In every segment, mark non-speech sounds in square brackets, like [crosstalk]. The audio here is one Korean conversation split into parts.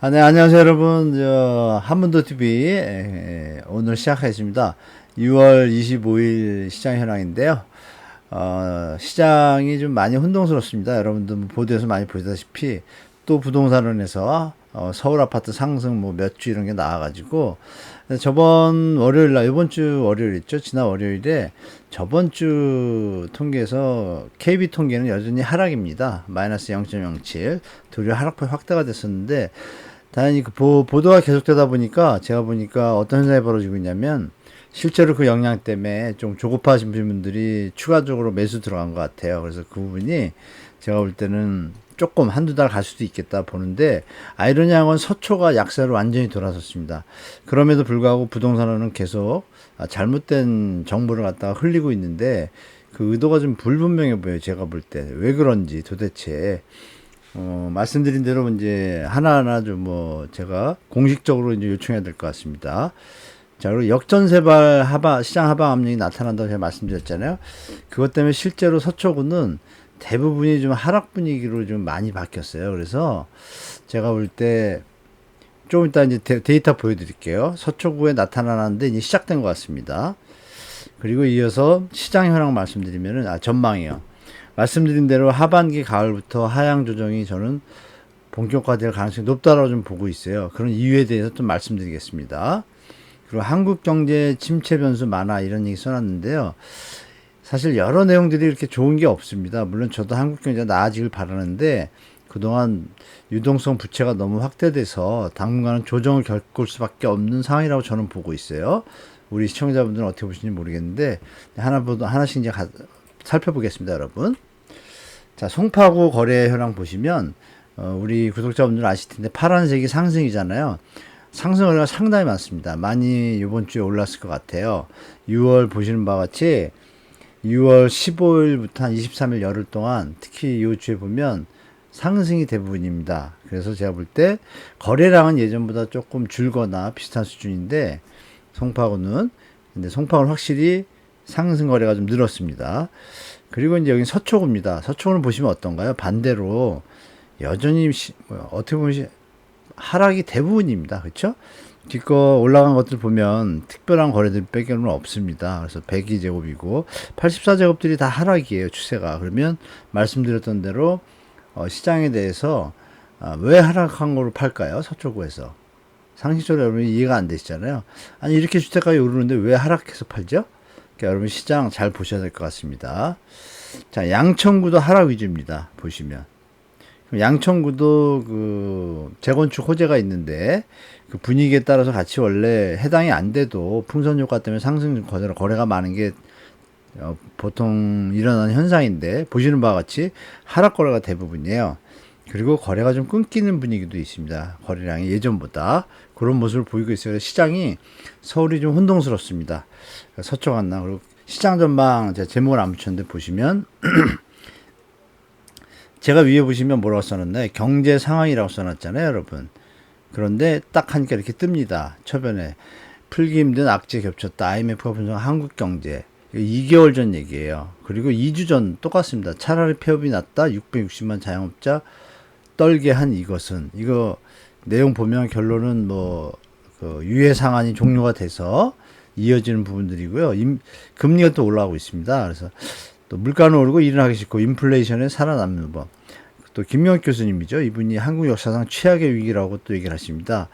아, 네, 안녕하세요, 여러분. 저, 한문도 TV, 에, 오늘 시작하겠습니다. 6월 25일 시장 현황인데요. 어, 시장이 좀 많이 혼동스럽습니다. 여러분들 뭐 보도에서 많이 보시다시피 또 부동산원에서 어, 서울 아파트 상승 뭐 몇 주 이런 게 나와가지고 저번 월요일 날 이번 주 월요일 있죠 지난 월요일에 저번 주 통계에서 KB 통계는 여전히 하락입니다 마이너스 0.07 도리어 하락폭이 확대가 됐었는데 당연히 그 보, 보도가 계속되다 보니까 제가 보니까 어떤 현상이 벌어지고 있냐면 실제로 그 영향 때문에 좀 조급하신 분들이 추가적으로 매수 들어간 것 같아요. 그래서 그 부분이 제가 볼 때는 조금 한두 달 갈 수도 있겠다 보는데 아이러니한 건 서초가 약세로 완전히 돌아섰습니다. 그럼에도 불구하고 부동산은 계속 아, 잘못된 정보를 갖다가 흘리고 있는데 그 의도가 좀 불분명해 보여요. 제가 볼 때. 왜 그런지 도대체. 어, 말씀드린 대로 이제 하나하나 좀 뭐 제가 공식적으로 이제 요청해야 될 것 같습니다. 자, 그리고 역전세발 하방, 시장 하방 압력이 나타난다고 제가 말씀드렸잖아요. 그것 때문에 실제로 서초구는 대부분이 좀 하락 분위기로 좀 많이 바뀌었어요. 그래서 제가 볼 때 좀 이따 이제 데, 이터 보여드릴게요. 서초구에 나타나는데 이제 시작된 것 같습니다. 그리고 이어서 시장 현황 말씀드리면은, 아, 전망이요. 말씀드린 대로 하반기 가을부터 하향 조정이 저는 본격화될 가능성이 높다라고 좀 보고 있어요. 그런 이유에 대해서 좀 말씀드리겠습니다. 그리고 한국 경제 침체 변수 많아 이런 얘기 써놨는데요. 사실 여러 내용들이 이렇게 좋은 게 없습니다. 물론 저도 한국 경제가 나아지길 바라는데 그동안 유동성 부채가 너무 확대돼서 당분간은 조정을 겪을 수밖에 없는 상황이라고 저는 보고 있어요. 우리 시청자분들은 어떻게 보시는지 모르겠는데 하나 하나씩 이제 가, 살펴보겠습니다, 여러분. 자, 송파구 거래 현황 보시면 어, 우리 구독자분들 아실 텐데 파란색이 상승이잖아요. 상승 거래가 상당히 많습니다. 많이 이번 주에 올랐을 것 같아요. 6월 보시는 바와 같이 6월 15일부터 한 23일 열흘 동안 특히 이 주에 보면 상승이 대부분입니다. 그래서 제가 볼 때 거래량은 예전보다 조금 줄거나 비슷한 수준인데 송파구는 근데 송파구는 확실히 상승 거래가 좀 늘었습니다. 그리고 이제 여기 서초구입니다. 서초구는 보시면 어떤가요? 반대로 여전히 시, 뭐 어떻게 보면 시, 하락이 대부분입니다. 그렇죠? 뒤거 올라간 것들 보면 특별한 거래들 빼기는 없습니다. 그래서 102제곱이고 84제곱들이 다 하락이에요. 추세가. 그러면 말씀드렸던 대로 어, 시장에 대해서 어, 왜 하락한 거로 팔까요? 서초구에서. 상식적으로 여러분 이해가 안 되시잖아요. 아니 이렇게 주택가격이 오르는데 왜 하락해서 팔죠? 그러니까 여러분 시장 잘 보셔야 될 것 같습니다. 자 양천구도 하락 위주입니다. 보시면 양천구도 그 재건축 호재가 있는데 그 분위기에 따라서 같이 원래 해당이 안 돼도 풍선 효과 때문에 상승 거래가, 거래가 많은 게 어, 보통 일어나는 현상인데 보시는 바와 같이 하락 거래가 대부분이에요. 그리고 거래가 좀 끊기는 분위기도 있습니다. 거래량이 예전보다 그런 모습을 보이고 있어요. 시장이 서울이 좀 혼동스럽습니다. 서초 갔나 그리고 시장 전망 제가 제목을 안 붙였는데 보시면 [clears throat] 제가 위에 보시면 뭐라고 써놨나요? 경제 상황이라고 써놨잖아요, 여러분. 그런데 딱 하니까 이렇게 뜹니다. 처변에. 풀기 힘든 악재 겹쳤다. IMF가 분석한 한국 경제. 2개월 전 얘기예요. 그리고 2주 전 똑같습니다. 차라리 폐업이 났다. 660만 자영업자 떨게 한 이것은 이거 내용 보면 결론은 뭐 그 유예 상한이 종료가 돼서 이어지는 부분들이고요. 임, 금리가 또 올라가고 있습니다. 그래서 또 물가는 오르고 일은 하기 싫고 인플레이션에 살아남는 법. 또 김명학 교수님이죠. 이분이 한국 역사상 최악의 위기라고 또 얘기를 하십니다.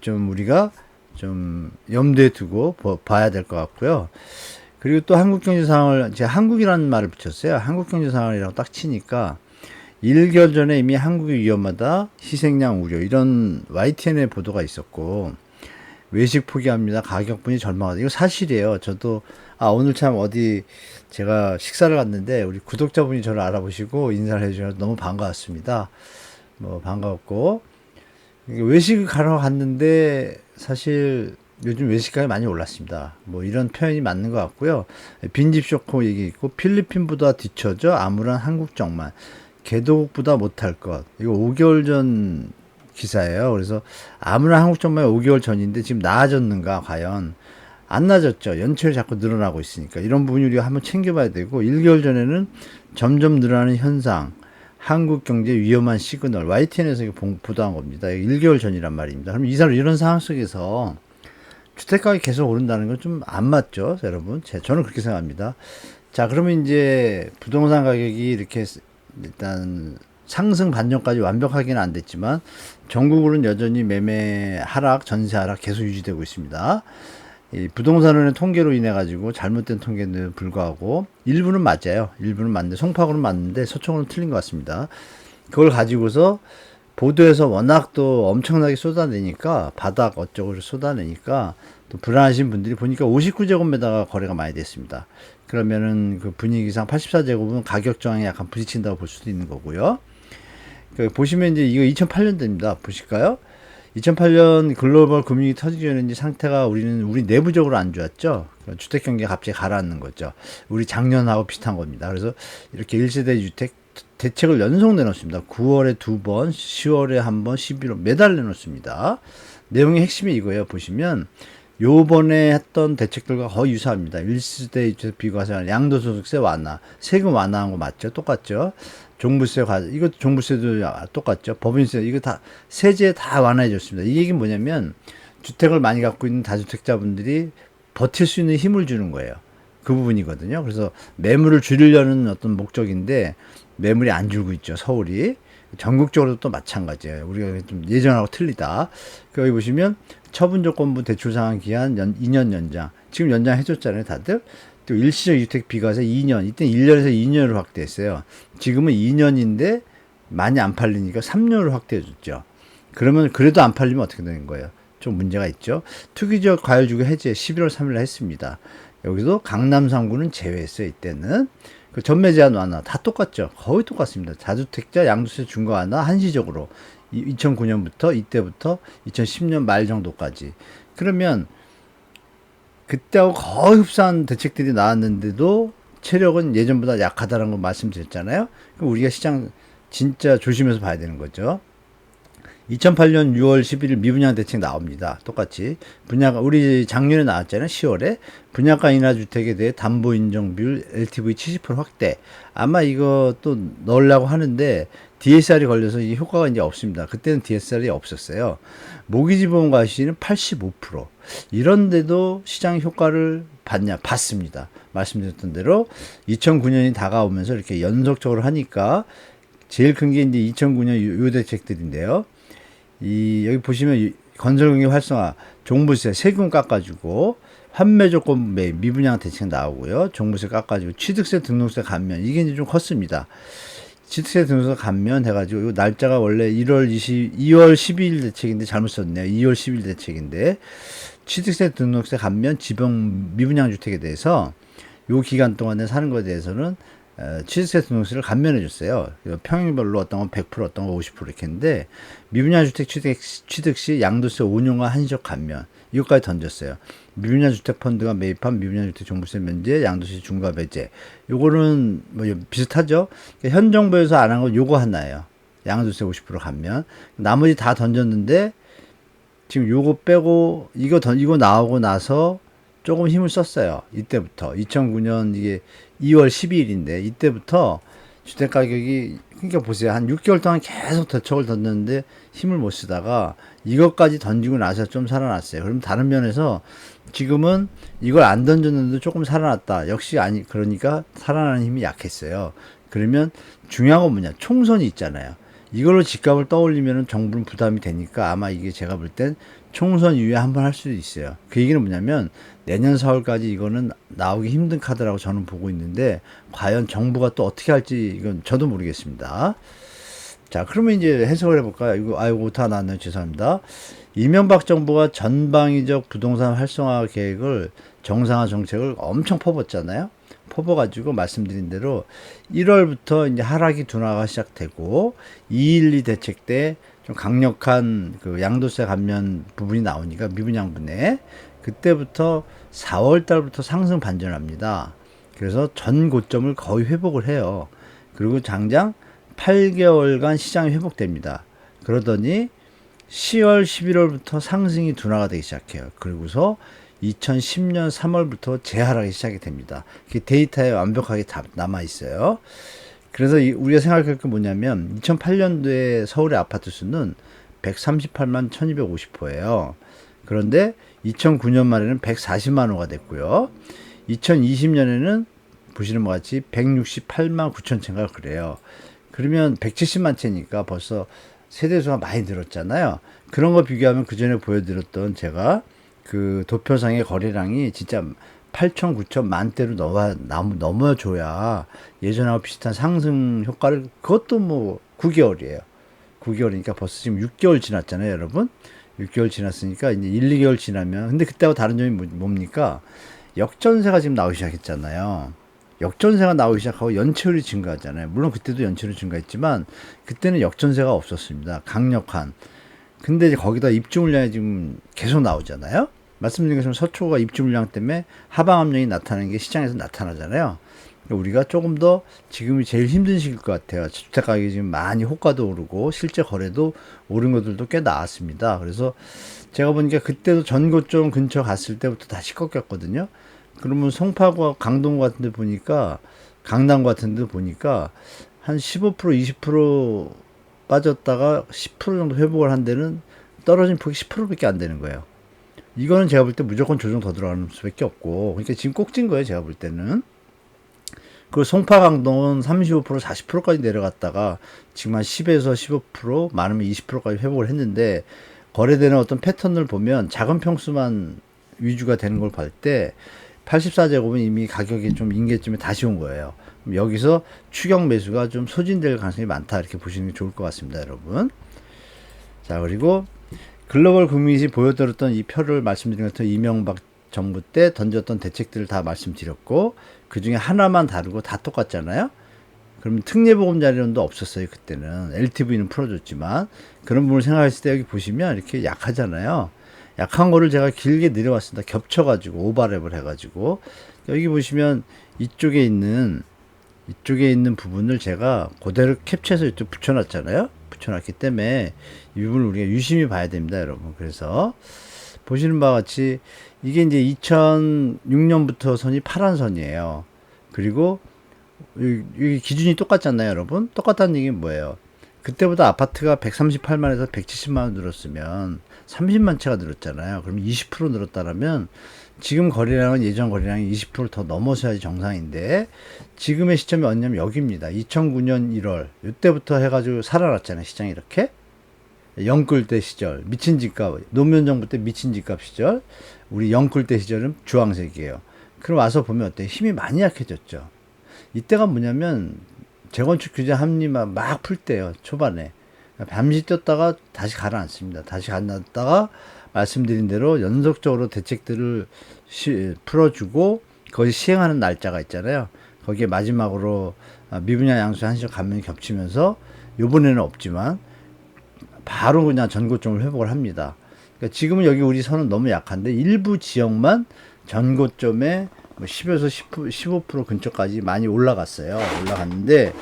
좀 우리가 좀 염두에 두고 봐야 될 것 같고요. 그리고 또 한국 경제 상황을 제가 한국이라는 말을 붙였어요. 한국 경제 상황이라고 딱 치니까 1개월 전에 이미 한국이 위험하다, 희생양 우려 이런 YTN의 보도가 있었고 외식 포기합니다. 가격분이 절망하다. 이거 사실이에요. 저도 아 오늘 참 어디 제가 식사를 갔는데 우리 구독자분이 저를 알아보시고 인사를 해주셔서 너무 반가웠습니다. 뭐 반가웠고 외식을 가러 갔는데 사실 요즘 외식가이 많이 올랐습니다. 뭐 이런 표현이 맞는 것 같고요. 빈집 쇼코 얘기 있고 필리핀보다 뒤쳐져 아무런 한국 정만 개도국보다 못할 것. 이거 5개월 전 기사예요. 그래서 아무나 한국 정말 5개월 전인데 지금 나아졌는가 과연 안 나아졌죠. 연체율이 자꾸 늘어나고 있으니까 이런 부분이 우리가 한번 챙겨봐야 되고 1개월 전에는 점점 늘어나는 현상 한국 경제 위험한 시그널 YTN에서 보도한 겁니다. 1개월 전이란 말입니다. 그럼 이 사람 이런 상황 속에서 주택 가격이 계속 오른다는 건 좀 안 맞죠, 여러분? 제, 저는 그렇게 생각합니다. 자, 그러면 이제 부동산 가격이 이렇게 일단 상승 반전까지 완벽하게는 안 됐지만 전국으로는 여전히 매매 하락, 전세 하락 계속 유지되고 있습니다. 이 부동산원의 통계로 인해 가지고 잘못된 통계는 불구하고 일부는 맞아요. 일부는 맞는데 송파구는 맞는데 서초구는 틀린 것 같습니다. 그걸 가지고서 보도에서 워낙 또 엄청나게 쏟아내니까 바닥 어쩌고 쏟아내니까 또 불안하신 분들이 보니까 59제곱미터가 거래가 많이 됐습니다. 그러면은 그 분위기상 84제곱은 가격 저항에 약간 부딪힌다고 볼 수도 있는 거고요. 그 보시면 이제 이거 2008년도입니다. 보실까요? 2008년 글로벌 금융이 터지기 전에 상태가 우리는 우리 내부적으로 안 좋았죠. 주택 경기가 갑자기 가라앉는 거죠. 우리 작년하고 비슷한 겁니다. 그래서 이렇게 1세대 주택 대책을 연속 내놓습니다. 9월에 두 번, 10월에 한 번, 11월 매달 내놓습니다. 내용의 핵심이 이거예요. 보시면 요번에 했던 대책들과 거의 유사합니다. 1세대 주택 비과세 양도소득세 완화, 세금 완화한 거 맞죠? 똑같죠? 종부세 과 이것도 종부세도 똑같죠. 법인세 이거 다 세제 다 완화해 줬습니다. 이 얘기는 뭐냐면 주택을 많이 갖고 있는 다주택자분들이 버틸 수 있는 힘을 주는 거예요. 그 부분이거든요. 그래서 매물을 줄이려는 어떤 목적인데 매물이 안 줄고 있죠. 서울이. 전국적으로도 또 마찬가지예요. 우리가 좀 예전하고 틀리다. 그 여기 보시면 처분 조건부 대출 상환 기한 연, 2년 연장. 지금 연장 해 줬잖아요, 다들. 또 일시적 주택 비과세 2년. 이때 1년에서 2년으로 확대했어요. 지금은 2년인데 많이 안 팔리니까 3년으로 확대해 줬죠. 그러면 그래도 안 팔리면 어떻게 되는 거예요? 좀 문제가 있죠. 투기적 과열주거 해제 11월 3일 했습니다. 여기도 강남 3구는 제외했어요. 이때는. 그 전매 제한 완화 다 똑같죠. 거의 똑같습니다. 다주택자 양도세 중과 완화 한시적으로 2009년부터 이때부터 2010년 말 정도까지. 그러면 그때하고 거의 흡사한 대책들이 나왔는데도 체력은 예전보다 약하다는 거 말씀드렸잖아요. 그럼 우리가 시장 진짜 조심해서 봐야 되는 거죠. 2008년 6월 11일 미분양 대책 나옵니다. 똑같이 분야가 우리 작년에 나왔잖아요. 10월에 분양가 인하 주택에 대해 담보 인정 비율 LTV 70% 확대. 아마 이거 또 넣으려고 하는데 DSR이 걸려서 이 효과가 이제 없습니다. 그때는 DSR이 없었어요. 모기지 보험 가시는 85%. 이런데도 시장 효과를 받냐? 받습니다. 말씀드렸던 대로 2009년이 다가오면서 이렇게 연속적으로 하니까 제일 큰 게 이제 2009년 요 대책들인데요. 이 여기 보시면 건설경기 활성화 종부세 세금 깎아주고 환매 조건 매 미분양 대책 나오고요. 종부세 깎아주고 취득세 등록세 감면 이게 이제 좀 컸습니다. 취득세 등록세 감면 해가지고 이 날짜가 원래 1월 20 2월 12일 대책인데 잘못 썼네요. 2월 10일 대책인데 취득세 등록세 감면 지방 미분양 주택에 대해서 요 기간 동안에 사는 것에 대해서는 취득세 등록세를 감면해 줬어요. 평형별로 어떤 건 100%, 어떤 건 50% 이렇게 했는데 미분양 주택 취득, 취득 시 양도세 온용화 한시적 감면 이것까지 던졌어요. 미분양 주택 펀드가 매입한 미분양 주택 종부세 면제, 양도세 중과 배제. 요거는 뭐 비슷하죠. 그러니까 현 정부에서 안 한 건 요거 하나예요. 양도세 50% 감면. 나머지 다 던졌는데 지금 요거 빼고 이거 던 이거 나오고 나서 조금 힘을 썼어요. 이때부터 2009년 이게 2월 12일인데 이때부터 주택 가격이 그러니까 보세요. 한 6개월 동안 계속 대책을 던졌는데 힘을 못 쓰다가 이것까지 던지고 나서 좀 살아났어요. 그럼 다른 면에서 지금은 이걸 안 던졌는데 조금 살아났다. 역시 아니 그러니까 살아나는 힘이 약했어요. 그러면 중요한 건 뭐냐? 총선이 있잖아요. 이걸로 집값을 떠올리면 정부는 부담이 되니까 아마 이게 제가 볼 땐 총선 이후에 한 번 할 수도 있어요. 그 얘기는 뭐냐면 내년 4월까지 이거는 나오기 힘든 카드라고 저는 보고 있는데 과연 정부가 또 어떻게 할지 이건 저도 모르겠습니다. 자, 그러면 이제 해석을 해볼까요? 이거, 아이고, 다 나왔네요. 죄송합니다. 이명박 정부가 전방위적 부동산 활성화 계획을 정상화 정책을 엄청 퍼붓잖아요. 퍼버가지고 말씀드린 대로 1월부터 이제 하락이 둔화가 시작되고 212 대책 때 좀 강력한 그 양도세 감면 부분이 나오니까 미분양분에 그때부터 4월 달부터 상승 반전합니다. 그래서 전 고점을 거의 회복을 해요. 그리고 장장 8개월간 시장이 회복됩니다. 그러더니 10월, 11월부터 상승이 둔화가 되기 시작해요. 그리고서 2010년 3월부터 재하락이 시작이 됩니다. 그 데이터에 완벽하게 남아 있어요. 그래서 이- 우리가 생각할 게 뭐냐면 2008년도에 서울의 아파트 수는 138만 1250호예요. 그런데 2009년 말에는 140만 호가 됐고요. 2020년에는 보시는 것 같이 168만 9천 채인가 그래요. 그러면 170만 채니까 벌써 세대수가 많이 늘었잖아요. 그런 거 비교하면 그 전에 보여드렸던 제가 그 도표상의 거래량이 진짜 8천, 9천 만대로 넘어, 남- 넘어줘야 예전하고 비슷한 상승 효과를 그것도 뭐 9개월이에요. 9개월이니까 벌써 지금 6개월 지났잖아요, 여러분. 6개월 지났으니까 이제 1, 2개월 지나면 근데 그때하고 다른 점이 뭐- 뭡니까? 역전세가 지금 나오기 시작했잖아요. 역전세가 나오기 시작하고 연체율이 증가하잖아요. 물론 그때도 연체율이 증가했지만 그때는 역전세가 없었습니다. 강력한. 근데 이제 거기다 입주 물량이 지금 계속 나오잖아요. 말씀드린 것처럼 서초가 입주 물량 때문에 하방 압력이 나타나는 게 시장에서 나타나잖아요. 그러니까 우리가 조금 더 지금이 제일 힘든 시기일 것 같아요. 주택 가격이 지금 많이 호가도 오르고 실제 거래도 오른 것들도 꽤 나왔습니다. 그래서 제가 보니까 그때도 전고점 근처 갔을 때부터 다시 꺾였거든요. 그러면 송파구 강동 같은 데 보니까 강남 같은 데 보니까 한 15% 20% 빠졌다가 10% 정도 회복을 한 데는 떨어진 폭이 10%밖에 안 되는 거예요. 이거는 제가 볼 때 무조건 조정 더 들어가는 수밖에 없고 그러니까 지금 꼭진 거예요 제가 볼 때는 그 송파 강동은 35% 40%까지 내려갔다가 지금 한 10에서 15% 많으면 20%까지 회복을 했는데 거래되는 어떤 패턴을 보면 작은 평수만 위주가 되는 걸 볼 때 84제곱은 이미 가격이 좀 인계쯤에 다시 온 거예요. 여기서 추격 매수가 좀 소진될 가능성이 많다 이렇게 보시는 게 좋을 것 같습니다, 여러분. 자 그리고 글로벌 금융이 보여드렸던 이 표를 말씀드린 것처럼 이명박 정부 때 던졌던 대책들을 다 말씀드렸고 그 중에 하나만 다르고 다 똑같잖아요. 그러면 특례보금자리론도 없었어요 그때는 LTV는 풀어줬지만 그런 부분을 생각했을 때 여기 보시면 이렇게 약하잖아요. 약한 거를 제가 길게 내려왔습니다. 겹쳐가지고 오버랩을 해가지고 여기 보시면 이쪽에 있는 이쪽에 있는 부분을 제가 그대로 캡처해서 이쪽 붙여놨잖아요. 붙여놨기 때문에 이 부분을 우리가 유심히 봐야 됩니다, 여러분. 그래서 보시는 바와 같이 이게 이제 2006년부터 선이 파란 선이에요. 그리고 여기, 기준이 똑같잖아요, 여러분. 똑같다는 얘기는 뭐예요? 그때보다 아파트가 138만에서 170만 원 늘었으면 30만 채가 늘었잖아요. 그럼 20% 늘었다라면 지금 거래량은 예전 거래량이 20%더 넘어서야지 정상인데 지금의 시점이 언냐면 여기입니다. 2009년 1월 이때부터 해가지고 살아났잖아요. 시장이 이렇게 영끌 때 시절 미친 집값 노무현 정부 때 미친 집값 시절 우리 영끌 때 시절은 주황색이에요. 그럼 와서 보면 어때 힘이 많이 약해졌죠. 이때가 뭐냐면 재건축 규제 합리만 막 풀 때요 초반에 잠시 뛰었다가 다시 가라앉습니다. 다시 가라앉다가 말씀드린 대로 연속적으로 대책들을 시, 풀어주고 거기 시행하는 날짜가 있잖아요. 거기에 마지막으로 아, 미분양 양수 한시적 감면이 겹치면서 요번에는 없지만 바로 그냥 전고점을 회복을 합니다. 그러니까 지금은 여기 우리 선은 너무 약한데 일부 지역만 전고점에 뭐 10에서 10%, 15% 근처까지 많이 올라갔어요. 올라갔는데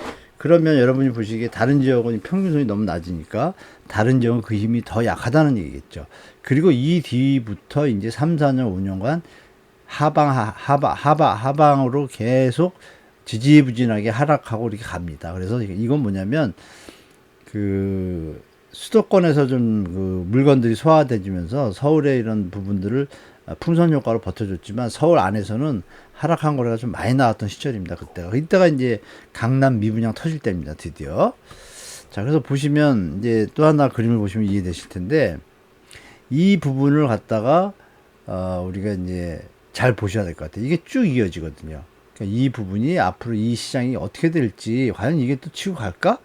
그러면 여러분이 보시기에 다른 지역은 평균선이 너무 낮으니까 다른 지역은 그 힘이 더 약하다는 얘기겠죠. 그리고 이 뒤부터 이제 3, 4년, 5년간 하방, 하- 하방, 하방, 하방으로 계속 지지부진하게 하락하고 이렇게 갑니다. 그래서 이건 뭐냐면 그 수도권에서 좀 그 물건들이 소화되면서 서울의 이런 부분들을 풍선 효과로 버텨줬지만 서울 안에서는 하락한 거래가 좀 많이 나왔던 시절입니다. 그때가 이때가 이제 강남 미분양 터질 때입니다. 드디어 자 그래서 보시면 이제 또 하나 그림을 보시면 이해되실 텐데 이 부분을 갖다가 어, 우리가 이제 잘 보셔야 될 것 같아요. 이게 쭉 이어지거든요. 그러니까 이 부분이 앞으로 이 시장이 어떻게 될지 과연 이게 또 치고 갈까?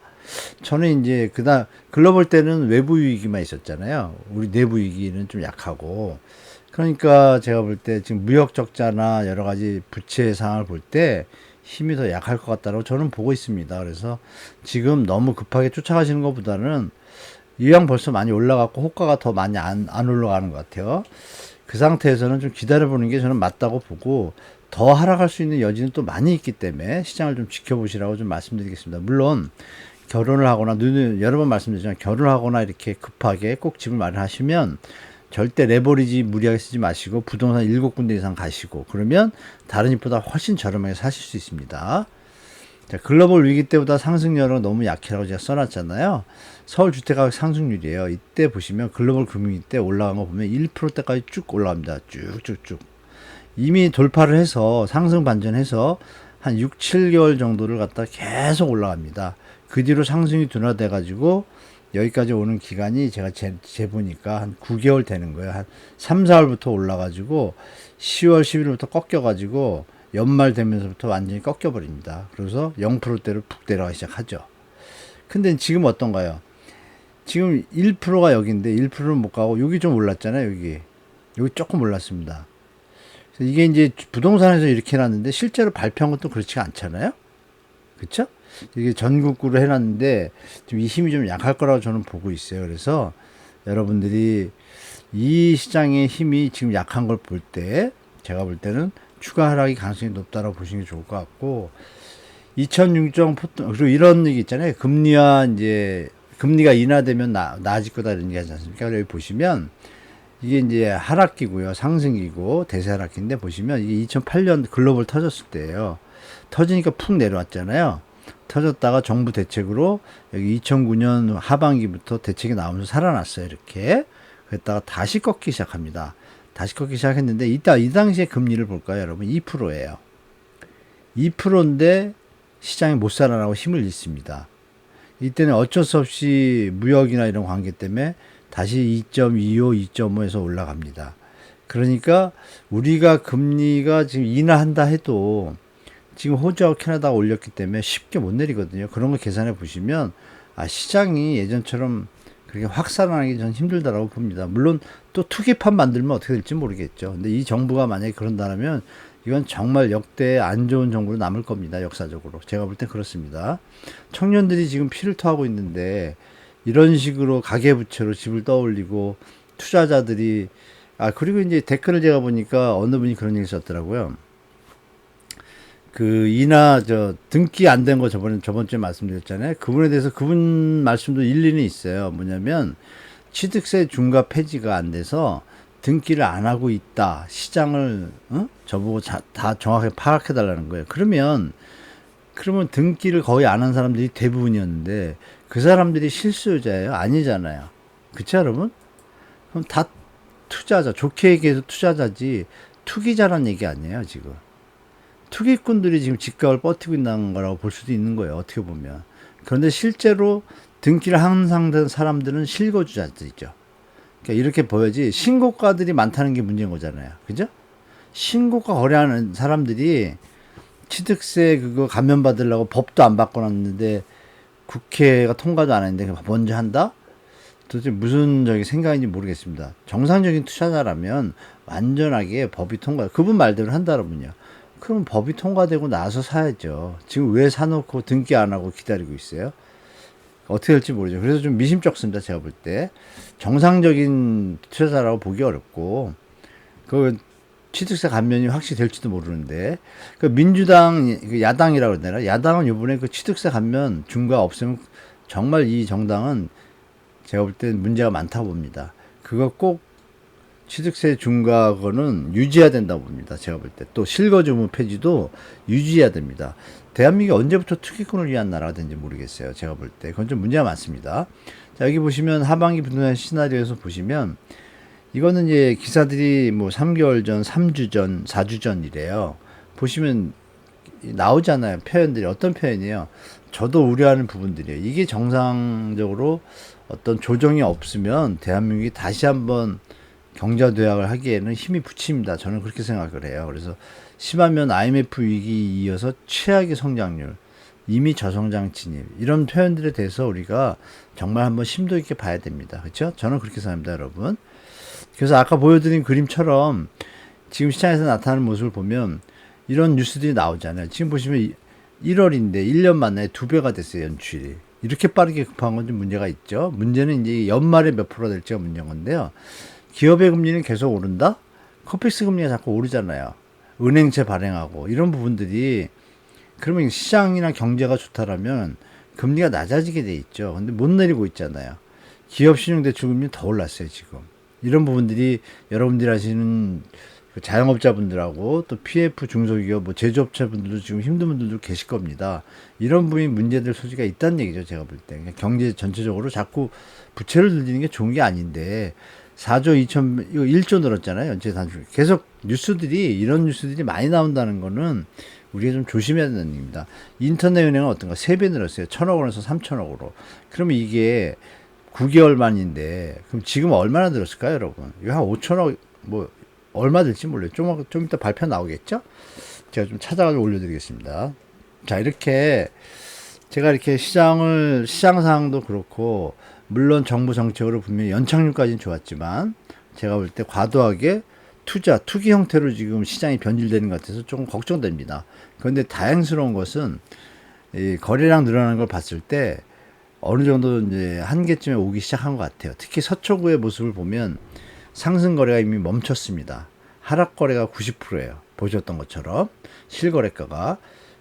저는 이제 그다 글로벌 때는 외부 위기만 있었잖아요. 우리 내부 위기는 좀 약하고 그러니까 제가 볼 때 지금 무역 적자나 여러 가지 부채 상황을 볼 때 힘이 더 약할 것 같다고 저는 보고 있습니다. 그래서 지금 너무 급하게 쫓아가시는 것보다는 이왕 벌써 많이 올라갔고 호가가 더 많이 안, 안 올라가는 것 같아요. 그 상태에서는 좀 기다려보는 게 저는 맞다고 보고 더 하락할 수 있는 여지는 또 많이 있기 때문에 시장을 좀 지켜보시라고 좀 말씀드리겠습니다. 물론 결혼을 하거나 눈을 여러 번 말씀드렸지만 결혼을 하거나 이렇게 급하게 꼭 집을 마련하시면 절대 레버리지 무리하게 쓰지 마시고 부동산 일곱 군데 이상 가시고 그러면 다른 집보다 훨씬 저렴하게 사실 수 있습니다. 자, 글로벌 위기 때보다 상승률은 너무 약해라고 제가 써놨잖아요. 서울 주택가격 상승률이에요. 이때 보시면 글로벌 금융위 때 올라간 거 보면 1%대까지 쭉 올라갑니다. 쭉쭉쭉. 이미 돌파를 해서 상승 반전해서 한 6, 7개월 정도를 갖다 계속 올라갑니다. 그 뒤로 상승이 둔화돼 가지고 여기까지 오는 기간이 제가 재, 재보니까 한 9개월 되는 거예요. 한 3, 4월부터 올라가지고 10월, 11월부터 꺾여가지고 연말 되면서부터 완전히 꺾여버립니다. 그래서 0%대로 푹 내려가기 시작하죠. 근데 지금 어떤가요? 지금 1%가 여기인데 1%는 못 가고 여기 좀 올랐잖아요. 여기 여기 조금 올랐습니다. 이게 이제 부동산에서 이렇게 해놨는데 실제로 발표한 것도 그렇지가 않잖아요. 그렇죠? 이게 전국구로 해놨는데 좀 이 힘이 좀 약할 거라고 저는 보고 있어요. 그래서 여러분들이 이 시장의 힘이 지금 약한 걸 볼 때 제가 볼 때는 추가 하락이 가능성이 높다고 보시는 게 좋을 것 같고 2006정 포트 그리고 이런 얘기 있잖아요. 금리와 이제 금리가 인하되면 나, 나아질 거다 이런 얘기 하지 않습니까? 여기 보시면 이게 이제 하락기고요. 상승기고 대세 하락기인데 보시면 이게 2008년 글로벌 터졌을 때예요. 터지니까 푹 내려왔잖아요. 터졌다가 정부 대책으로 여기 2009년 하반기부터 대책이 나오면서 살아났어요. 이렇게. 그랬다가 다시 꺾기 시작합니다. 다시 꺾기 시작했는데 이따 이 당시에 금리를 볼까요, 여러분? 2%예요. 2%인데 시장이 못 살아나고 힘을 잃습니다. 이때는 어쩔 수 없이 무역이나 이런 관계 때문에 다시 2.25, 2.5에서 올라갑니다. 그러니까 우리가 금리가 지금 인하한다 해도 지금 호주하고 캐나다가 올렸기 때문에 쉽게 못 내리거든요. 그런 거 계산해 보시면 아 시장이 예전처럼 그렇게 확산하기 전 힘들다라고 봅니다. 물론 또 투기판 만들면 어떻게 될지 모르겠죠. 근데 이 정부가 만약에 그런다면 이건 정말 역대 안 좋은 정부로 남을 겁니다. 역사적으로. 제가 볼땐 그렇습니다. 청년들이 지금 피를 토하고 있는데 이런 식으로 가계부채로 집을 떠올리고 투자자들이 아 그리고 이제 댓글을 제가 보니까 어느 분이 그런 얘기 썼더라고요. 그 이나 저 등기 안 된 거 저번에 저번 주에 말씀드렸잖아요. 그분에 대해서 그분 말씀도 일리는 있어요. 뭐냐면 취득세 중과 폐지가 안 돼서 등기를 안 하고 있다. 시장을 어? 저보고 자, 다 정확하게 파악해 달라는 거예요. 그러면 그러면 등기를 거의 안 한 사람들이 대부분이었는데 그 사람들이 실수요자예요? 아니잖아요. 그쵸 여러분? 그럼 다 투자자, 좋게 얘기해서 투자자지 투기자란 얘기 아니에요 지금. 투기꾼들이 지금 집값을 버티고 있는 거라고 볼 수도 있는 거예요. 어떻게 보면. 그런데 실제로 등기를 한 상된 사람들은 실거주자들이죠. 그러니까 이렇게 보여지 신고가들이 많다는 게 문제인 거잖아요. 그죠? 신고가 거래하는 사람들이 취득세 그거 감면 받으려고 법도 안 바꿔놨는데 국회가 통과도 안 했는데 먼저 한다? 도대체 무슨 저기 생각인지 모르겠습니다. 정상적인 투자자라면 완전하게 법이 통과, 그분 말대로 한다면요. 그럼 법이 통과되고 나서 사야죠. 지금 왜 사놓고 등기 안 하고 기다리고 있어요? 어떻게 될지 모르죠. 그래서 좀 미심쩍습니다. 제가 볼 때. 정상적인 투자자라고 보기 어렵고, 그 취득세 감면이 확실히 될지도 모르는데, 그 민주당, 그 야당이라고 그러나 야당은 이번에 그 취득세 감면 중과 없으면 정말 이 정당은 제가 볼 때 문제가 많다고 봅니다. 그거 꼭 취득세 중과거는 유지해야 된다고 봅니다. 제가 볼 때. 또 실거주무 폐지도 유지해야 됩니다. 대한민국이 언제부터 투기꾼을 위한 나라가 된지 모르겠어요. 제가 볼 때. 그건 좀 문제가 많습니다. 자, 여기 보시면 하반기 부동산 시나리오에서 보시면 이거는 이제 기사들이 뭐 3개월 전, 3주 전, 4주 전이래요. 보시면 나오잖아요. 표현들이. 어떤 표현이에요? 저도 우려하는 부분들이에요. 이게 정상적으로 어떤 조정이 없으면 대한민국이 다시 한번 경제 도약을 하기에는 힘이 붙입니다. 저는 그렇게 생각을 해요. 그래서 심하면 IMF 위기 이어서 최악의 성장률, 이미 저성장 진입 이런 표현들에 대해서 우리가 정말 한번 심도 있게 봐야 됩니다. 그렇죠? 저는 그렇게 생각합니다, 여러분. 그래서 아까 보여드린 그림처럼 지금 시장에서 나타나는 모습을 보면 이런 뉴스들이 나오잖아요. 지금 보시면 1월인데 1년 만에 두 배가 됐어요, 연출이. 이렇게 빠르게 급한 건 좀 문제가 있죠. 문제는 이제 연말에 몇 프로 될지가 문제인 건데요. 기업의 금리는 계속 오른다? 코픽스 금리가 자꾸 오르잖아요. 은행채 발행하고 이런 부분들이 그러면 시장이나 경제가 좋다라면 금리가 낮아지게 돼 있죠. 근데 못 내리고 있잖아요. 기업 신용대출 금리 더 올랐어요, 지금. 이런 부분들이 여러분들이 하시는 그 자영업자분들하고 또 PF 중소기업 뭐 제조업체분들도 지금 힘든 분들도 계실 겁니다. 이런 분이 문제될 소지가 있다는 얘기죠. 제가 볼 때. 그러니까 경제 전체적으로 자꾸 부채를 늘리는 게 좋은 게 아닌데 4조 2천 이거 1조 늘었잖아요. 연체 단축. 계속 뉴스들이 이런 뉴스들이 많이 나온다는 거는 우리가 좀 조심해야 되는 얘기입니다. 인터넷 은행은 어떤가? 3배 늘었어요. 1천억 원에서 3천억으로. 그러면 이게 9개월 만인데 그럼 지금 얼마나 들었을까요, 여러분? 이거 한 5천억 뭐 얼마 될지 몰라요. 좀, 좀 이따 발표 나오겠죠? 제가 좀 찾아가지고 올려드리겠습니다. 자, 이렇게 제가 이렇게 시장을, 시장 상황도 그렇고, 물론 정부 정책으로 분명히 연착륙까지는 좋았지만, 제가 볼 때 과도하게 투자, 투기 형태로 지금 시장이 변질되는 것 같아서 조금 걱정됩니다. 그런데 다행스러운 것은, 이 거래량 늘어나는 걸 봤을 때, 어느 정도 이제 한계쯤에 오기 시작한 것 같아요. 특히 서초구의 모습을 보면, 상승 거래가 이미 멈췄습니다. 하락 거래가 90%예요. 보셨던 것처럼 실거래가가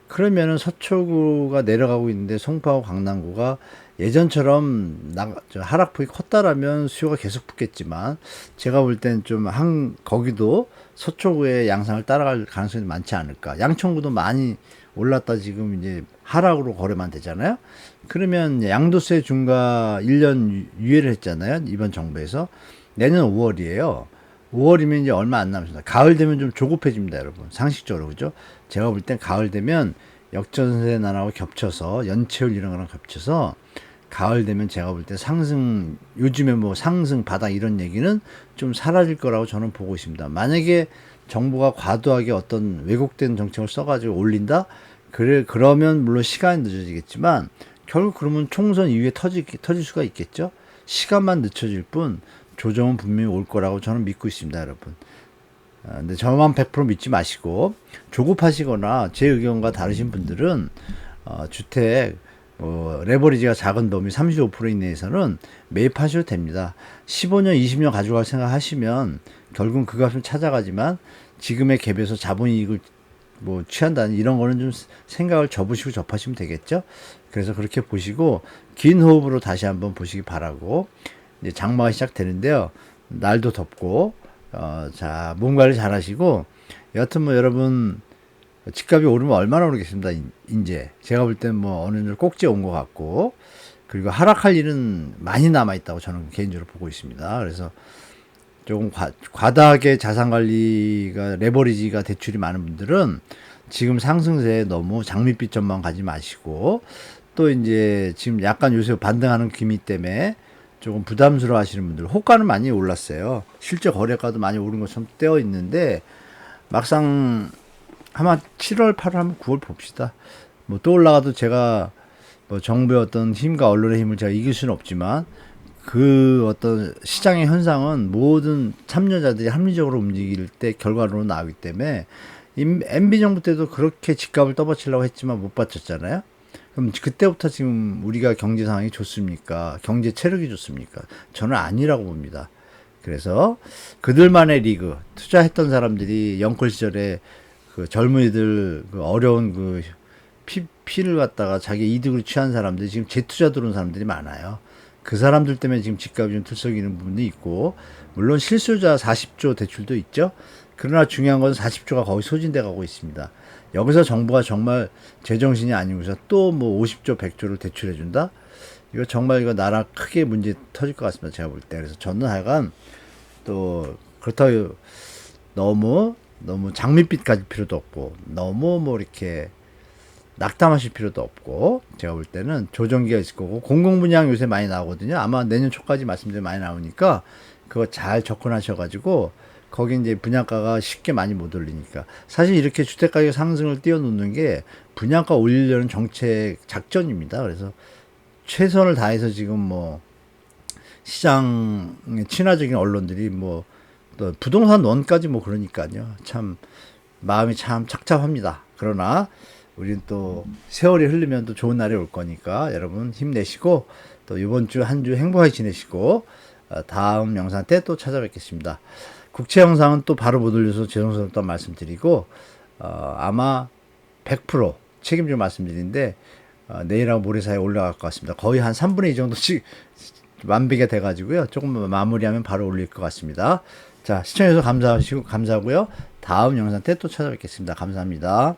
그러면은 서초구가 내려가고 있는데 송파구 강남구가 예전처럼 나, 하락폭이 컸다라면 수요가 계속 붙겠지만 제가 볼 땐 좀 한 거기도 서초구의 양상을 따라갈 가능성이 많지 않을까. 양천구도 많이 올랐다 지금 이제 하락으로 거래만 되잖아요. 그러면 양도세 중과 1년 유예를 했잖아요. 이번 정부에서. 내년 5월이에요. 5월이면 이제 얼마 안 남았습니다. 가을 되면 좀 조급해집니다, 여러분. 상식적으로, 그죠? 제가 볼 땐 가을 되면 역전세 난하고 겹쳐서, 연체율 이런 거랑 겹쳐서, 가을 되면 제가 볼 때 상승, 요즘에 뭐 상승 바닥 이런 얘기는 좀 사라질 거라고 저는 보고 있습니다. 만약에 정부가 과도하게 어떤 왜곡된 정책을 써가지고 올린다? 그래, 그러면 물론 시간이 늦어지겠지만, 결국 그러면 총선 이후에 터질, 터질 수가 있겠죠? 시간만 늦춰질 뿐, 조정은 분명히 올 거라고 저는 믿고 있습니다, 여러분. 아, 근데 저만 100% 믿지 마시고 조급하시거나 제 의견과 다르신 분들은 어, 주택 어, 레버리지가 작은 범위 35% 이내에서는 매입하셔도 됩니다. 15년, 20년 가져갈 생각 하시면 결국 그 값을 찾아가지만 지금의 갭에서 자본이익을 뭐 취한다는 이런 거는 좀 생각을 접으시고 접하시면 되겠죠. 그래서 그렇게 보시고 긴 호흡으로 다시 한번 보시기 바라고 이제 장마가 시작되는데요. 날도 덥고 어, 자, 몸 관리 잘 하시고 여하튼 뭐 여러분 집값이 오르면 얼마나 오르겠습니다. 이제 제가 볼 땐 뭐 어느 정도 꼭지에 온 것 같고 그리고 하락할 일은 많이 남아 있다고 저는 개인적으로 보고 있습니다. 그래서 조금 과, 과다하게 자산 관리가 레버리지가 대출이 많은 분들은 지금 상승세에 너무 장밋빛 전망 가지 마시고 또 이제 지금 약간 요새 반등하는 기미 때문에 조금 부담스러워 하시는 분들 호가는 많이 올랐어요. 실제 거래가도 많이 오른 것처럼 떼어 있는데 막상 아마 7월, 8월, 한번 9월 봅시다. 뭐 또 올라가도 제가 뭐 정부의 어떤 힘과 언론의 힘을 제가 이길 수는 없지만 그 어떤 시장의 현상은 모든 참여자들이 합리적으로 움직일 때 결과로 나오기 때문에 MB 정부 때도 그렇게 집값을 떠받치려고 했지만 못 받쳤잖아요. 그럼 그때부터 지금 우리가 경제 상황이 좋습니까? 경제 체력이 좋습니까? 저는 아니라고 봅니다. 그래서 그들만의 리그 투자했던 사람들이 영끌 시절에 그 젊은이들 그 어려운 그 피, 피를 갖다가 자기 이득을 취한 사람들이 지금 재투자 들어온 사람들이 많아요. 그 사람들 때문에 지금 집값이 좀 들썩이는 부분도 있고 물론 실수자 40조 대출도 있죠. 그러나 중요한 건 40조가 거의 소진돼 가고 있습니다. 여기서 정부가 정말 제정신이 아니고서 또 뭐 50조, 100조를 대출해 준다? 이거 정말 이거 나라 크게 문제 터질 것 같습니다. 제가 볼 때. 그래서 저는 하여간 또 그렇다고 너무 너무 장밋빛 가질 필요도 없고 너무 뭐 이렇게 낙담하실 필요도 없고 제가 볼 때는 조정기가 있을 거고 공공 분양 요새 많이 나오거든요. 아마 내년 초까지 말씀드려 많이 나오니까 그거 잘 접근하셔가지고 거기 이제 분양가가 쉽게 많이 못 올리니까 사실 이렇게 주택 가격 상승을 띄워놓는 게 분양가 올리려는 정책 작전입니다. 그래서 최선을 다해서 지금 뭐 시장에 친화적인 언론들이 뭐또 부동산 원까지 뭐 그러니까요. 참 마음이 참 착잡합니다. 그러나 우리는 또 세월이 흐르면 또 좋은 날이 올 거니까 여러분 힘내시고 또 이번 주 한 주 행복하게 지내시고 어, 다음 영상 때 또 찾아뵙겠습니다. 국채 영상은 또 바로 못 올려서 죄송스럽다 말씀드리고 어, 아마 100% 책임져 말씀드리는데 어, 내일하고 모레 사이에 올라갈 것 같습니다. 거의 한 3분의 2 정도씩 [laughs] 완비가 돼가지고요. 조금 마무리하면 바로 올릴 것 같습니다. 자, 시청해주셔서 감사하시고, 감사하고요. 다음 영상 때 또 찾아뵙겠습니다. 감사합니다.